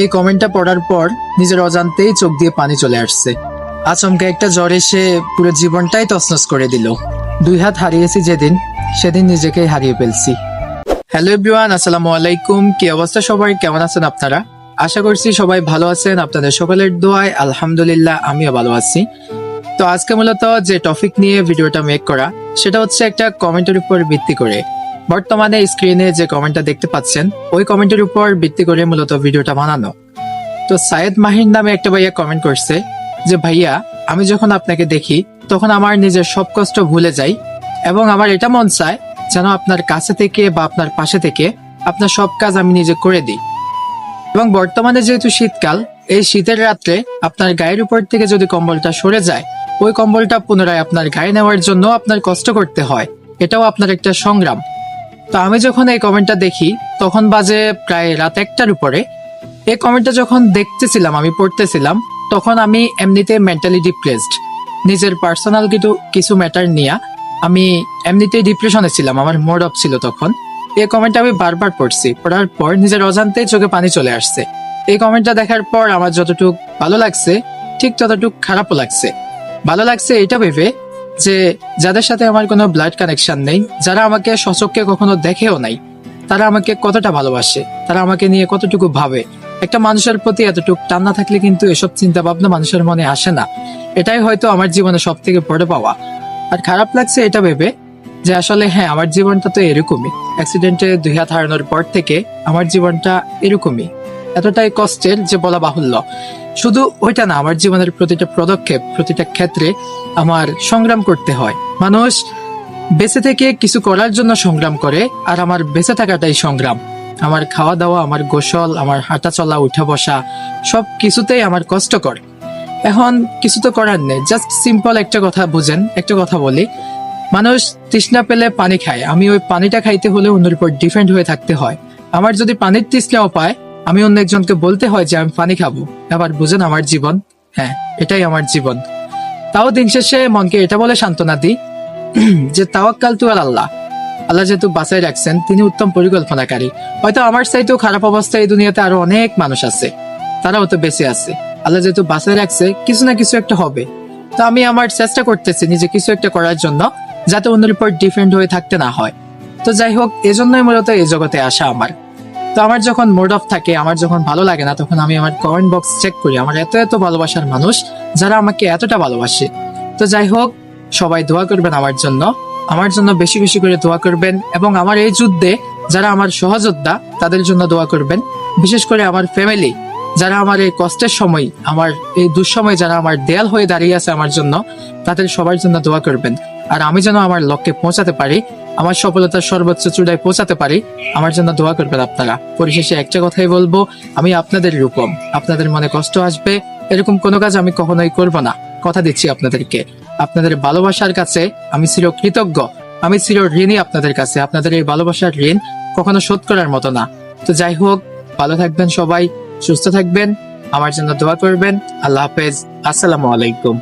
এই কমেন্টটা পড়ার পর নিজের অজান্তেই চোখ দিয়ে পানি চলে আসছে। আচমকা একটা জ্বর এসে পুরো জীবনটাই তছনছ করে দিল। দুই হাত হারিয়েছি যেদিন, সেদিন নিজেকেই হারিয়ে ফেলছি। হ্যালো এভরিওয়ান, আসসালামু আলাইকুম। কি অবস্থা সবাই? কেমন আছেন আপনারা? আশা করছি সবাই ভালো আছেন। আপনাদের সকলের দোয়ায় আলহামদুলিল্লাহ আমিও ভালো আছি। তো আজকে মূলত যে টপিক নিয়ে ভিডিওটা মেক করা, সেটা হচ্ছে একটা কমেন্টের উপর ভিত্তি করে। বর্তমানে স্ক্রিনে যে কমেন্টটা দেখতে পাচ্ছেন, ওই কমেন্টের উপর ভিত্তি করে মূলত ভিডিওটা বানানো। তো সায়েদ মাহির নামে একটা ভাইয়া কমেন্ট করছে যে, ভাইয়া, আমি যখন আপনাকে দেখি, তখন আমার নিজের সব কষ্ট ভুলে যাই এবং আমার এটা মন চায় যেন আপনার কাছে থেকে বা আপনার পাশে থেকে আপনার সব কাজ আমি নিজে করে দিই। এবং বর্তমানে যেহেতু শীতকাল, এই শীতের রাত্রে আপনার গায়ের উপর থেকে যদি কম্বলটা সরে যায়, ওই কম্বলটা পুনরায় আপনার গায়ে নেওয়ার জন্য আপনার কষ্ট করতে হয়। এটাও আপনার একটা সংগ্রাম। তো আমি যখন এই কমেন্টটা দেখি, তখন বাজে প্রায় রাত একটার উপরে। এই কমেন্টটা যখন দেখতেছিলাম, আমি পড়তেছিলাম, তখন আমি এমনিতে মেন্টালি ডিপ্রেসড নিজের পার্সোনাল কিছু কিছু ম্যাটার নিয়ে আমি এমনিতেই ডিপ্রেশনে ছিলাম, আমার মোড অফ ছিল তখন। এই কমেন্টটা আমি বারবার পড়ছি, পড়ার পর নিজের অজান্তে চোখে পানি চলে আসছে। এই কমেন্টটা দেখার পর আমার যতটুকু ভালো লাগছে, ঠিক ততটুকু খারাপও লাগছে। ভালো লাগছে এটা ভেবে যে যাদের সাথে আমার কোনো ব্লাড কানেকশন নেই, যারা আমাকে সচককে কখনো দেখেও নাই, তারা আমাকে কতটা ভালোবাসে, তারা আমাকে নিয়ে কতটুকু ভাবে। একটা মানুষের প্রতি এতটুকু টান না থাকলে কিন্তু এসব চিন্তা ভাবনা মানুষের মনে আসে না। এটাই হয়তো আমার জীবনে সব থেকে বড় পাওয়া। আর খারাপ লাগছে এটা ভেবে যে আসলে হ্যাঁ আমার জীবনটা তো এরকমই। অ্যাক্সিডেন্টে দুই হাত হারানোর পর থেকে আমার জীবনটা এরকমই। এতটাই কষ্টের যে বলা বাহুল্য। শুধু ওইটা না, আমার জীবনের প্রতিটা পদক্ষেপ, প্রতিটা ক্ষেত্রে আমার সংগ্রাম করতে হয়। মানুষ বেঁচে থেকে কিছু করার জন্য সংগ্রাম করে, আর আমার বেঁচে থাকাটাই সংগ্রাম। আমার খাওয়া দাওয়া আমার গোসল, আমার হাঁটা চলা উঠা বসা সব কিছুতেই আমার কষ্ট করে। এখন কিছু তো করার নেই জাস্ট সিম্পল একটা কথা বুঝেন, একটা কথা বলি। মানুষ তৃষ্ণা পেলে পানি খায়, আমি ওই পানিটা খাইতে হলে অন্যের উপর ডিপেন্ড হয়ে থাকতে হয়। আমার যদি পানির তৃষ্ণাও পায় আমি অন্য একজনকে বলতে হয় যে আমি পানি খাব। এবার বুঝেন আমার জীবন। হ্যাঁ এটাই আমার জীবন। তাও দিন শেষে মনকে এটা বলে সান্ত্বনা দিই, যে তাওয়াক্কাল তু আল আল্লাহ আল্লাহ যেহেতু বাঁচাই রাখছেন, তিনি উত্তম পরিকল্পনাকারী। হয়তো আমার চাইতেও খারাপ অবস্থায় এই দুনিয়াতে আরও অনেক মানুষ আছে। তারা হয়তো বেঁচে আছে। আল্লাহ যেহেতু বাঁচাই রাখছে, কিছু না কিছু একটা হবে। তো আমি আমার চেষ্টা করতেছি নিজে কিছু একটা করার জন্য, যাতে অন্যের উপর ডিপেন্ড হয়ে থাকতে না হয়। তো যাই হোক, এজন্যই মূলত এই জগতে আসা আমার। তো আমার যখন মোড অফ থাকে, আমার যখন ভালো লাগে না, তখন আমি আমার কমেন্ট বক্স চেক করি। আমার এত এত ভালোবাসার মানুষ যারা আমাকে এতটা ভালোবাসে। তো যাই হোক, সবাই দোয়া করবেন আমার জন্য। আমার জন্য বেশি বেশি করে দোয়া করবেন এবং আমার এই যুদ্ধে যারা আমার সহযোদ্ধা, তাদের জন্য দোয়া করবেন। বিশেষ করে আমার ফ্যামিলি যারা আমার এই কষ্টের সময়, আমার এই দুঃসময় যারা আমার দেয়াল হয়ে দাঁড়িয়ে আছে আমার জন্য, তাদের সবার জন্য দোয়া করবেন। আর আমি যেন আমার লক্ষ্যে পৌঁছাতে পারি, আমার সফলতার সর্বোচ্চ চূড়ায় পৌঁছাতে পারি, আমার জন্য দোয়া করবেন আপনারা। পরিশেষে একটা কথাই বলব, আমি আপনাদের রূপম। আপনাদের মনে কষ্ট আসবে, এরকম কোনো কাজ আমি কখনোই করব না। কথা দিচ্ছি আপনাদেরকে। আপনাদের ভালোবাসার কাছে আমি চির কৃতজ্ঞ। আমি চির ঋণী আপনাদের কাছে। আপনাদের এই ভালোবাসার ঋণ কখনো শোধ করার মতো না। তো যাই হোক, ভালো থাকবেন সবাই, সুস্থ থাকবেন। আমার জন্য দোয়া করবেন। আল্লাহ হাফেজ। আসসালামু আলাইকুম।